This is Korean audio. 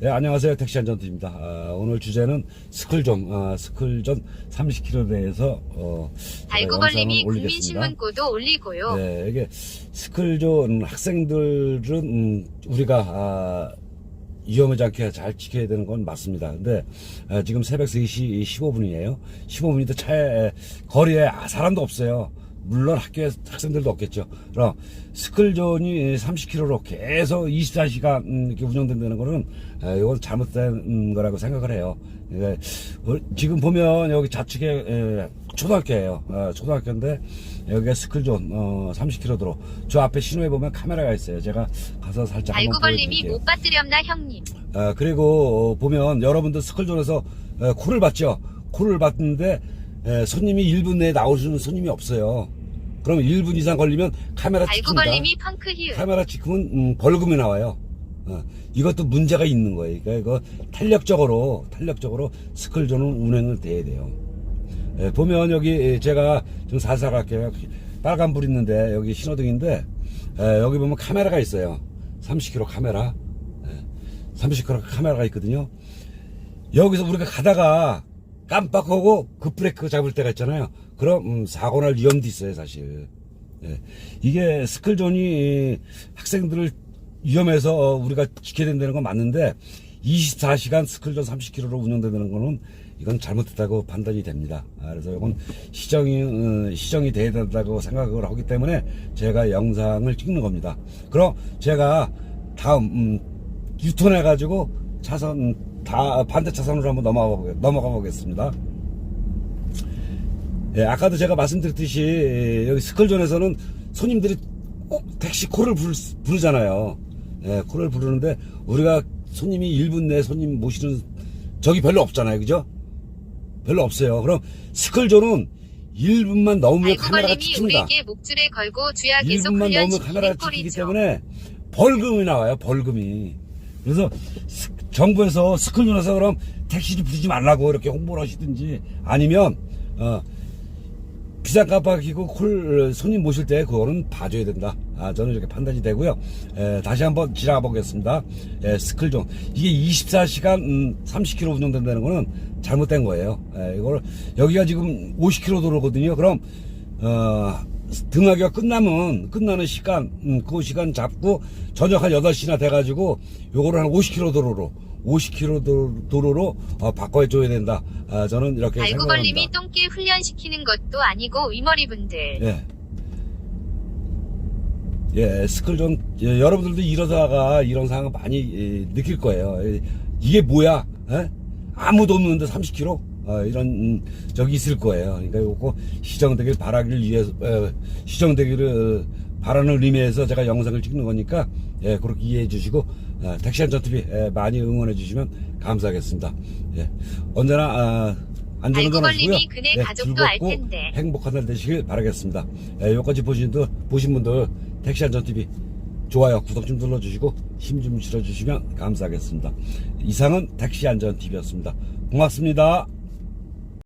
네, 안녕하세요. 택시 안전팀입니다. 아, 오늘 주제는 스클존, 아, 스클존 30km에 대해서 어, 올리겠습니다. 국민신문고도 올리고요. 네, 이게 스클존 학생들은 음, 우리가 아, 위험하지 않게 잘 지켜야 되는 건 맞습니다. 근데 아, 지금 새벽 3시 15분이에요. 15분인데 차에 거리에 아, 사람도 없어요. 물론 학교에 학생들도 없겠죠. 그럼 스클존이 30km로 계속 24시간 음, 이렇게 운영된다는 거는 아, 이건 잘못된 음, 거라고 생각을 해요. 그러니까 어, 지금 보면 여기 좌측에 에, 초등학교예요. 어, 초등학교인데 여기가 스클존 어, 30km 도로. 저 앞에 신호에 보면 카메라가 있어요. 제가 가서 살짝 달구벌님이 보여드릴게요. 못 받드렸나 형님. 아, 그리고 어, 보면 여러분들 에, 콜을 받죠. 콜을 받는데 에, 손님이 1분 내에 나오시는 손님이 없어요. 그러면 1분 이상 걸리면 카메라 찍힙니다. 달구벌님이 펑크 히읗. 카메라 찍히면 음, 벌금이 나와요. 어, 이것도 문제가 있는 거예요. 그러니까 이거 탄력적으로 탄력적으로 스클존은 운행을 돼야 돼요. 예, 보면 여기 제가 좀 살살 갈게요. 빨간 불 있는데 여기 신호등인데 예, 여기 보면 카메라가 있어요. 30km 카메라. 예, 30km 카메라가 있거든요. 여기서 우리가 가다가 깜빡하고 급브레이크 잡을 때가 있잖아요. 그럼 음, 사고 날 위험도 있어요, 사실. 예. 이게 스클존이 학생들을 위험해서 어, 우리가 지켜야 된다는 건 맞는데 24시간 스클존 30km로 운영되는 거는 이건 잘못됐다고 판단이 됩니다. 아, 그래서 이건 시정이 어, 시정이 돼야 된다고 생각을 하기 때문에 제가 영상을 찍는 겁니다. 그럼 제가 다음 음, 유턴해 가지고 차선 다 반대 차선으로 한번 넘어가 보겠- 넘어가 보겠습니다. 예, 아까도 제가 말씀드렸듯이 예, 여기 스컬존에서는 손님들이 꼭 택시 콜을 부르, 부르잖아요. 예, 콜을 부르는데 우리가 손님이 1분 내에 손님 모시는 적이 별로 없잖아요. 그죠? 별로 없어요. 그럼 스컬존은 1분만 넘으면 카메라가 찍힙니다. 우리에게 목줄을 걸고 주야 계속 1분만 넘으면 카메라가 찍히기. 때문에 벌금이 나와요, 벌금이. 그래서 스- 정부에서 스쿨존에서 그럼 택시를 부르지 말라고 이렇게 홍보를 하시든지 아니면, 어, 비싼 깜빡이고 콜 손님 모실 때 그거는 봐줘야 된다. 아, 저는 이렇게 판단이 되고요. 에, 다시 한번 지나가 보겠습니다. 에, 스클존. 이게 24시간 음, 30km 운영된다는 거는 잘못된 거예요. 에, 이걸 여기가 지금 50km 도로거든요. 그럼 어, 등하기가 끝나면 끝나는 시간 음, 그 시간 잡고 저녁 한 8시나 돼가지고 요거를 한 50km 도로로 50km 도로- 도로로 어, 바꿔줘야 된다. 아, 저는 이렇게 생각합니다. 달구벌님이 똥개 훈련시키는 것도 아니고 위머리 분들. 예. 예, 스클존, 예, 여러분들도 이러다가 이런 상황 많이 예, 느낄 거예요. 예, 이게 뭐야? 예? 아무도 없는데 30km? 어, 이런, 음, 적이 있을 거예요. 그러니까 요거 시정되길 바라기를 위해서, 어, 시정되기를 바라는 의미에서 제가 영상을 찍는 거니까, 예, 그렇게 이해해 주시고, 어, 택시 안전TV 예, 많이 응원해 주시면 감사하겠습니다. 예, 언제나, 아, 안전운전 하시고요. 알고벌님이 그네 가족도 알 텐데. 행복한 날 되시길 바라겠습니다. 예, 여기까지 보신, 분- 보신 분들 택시 안전TV 좋아요, 구독 좀 눌러주시고 힘 좀 실어주시면 감사하겠습니다. 이상은 택시 안전TV였습니다. 고맙습니다.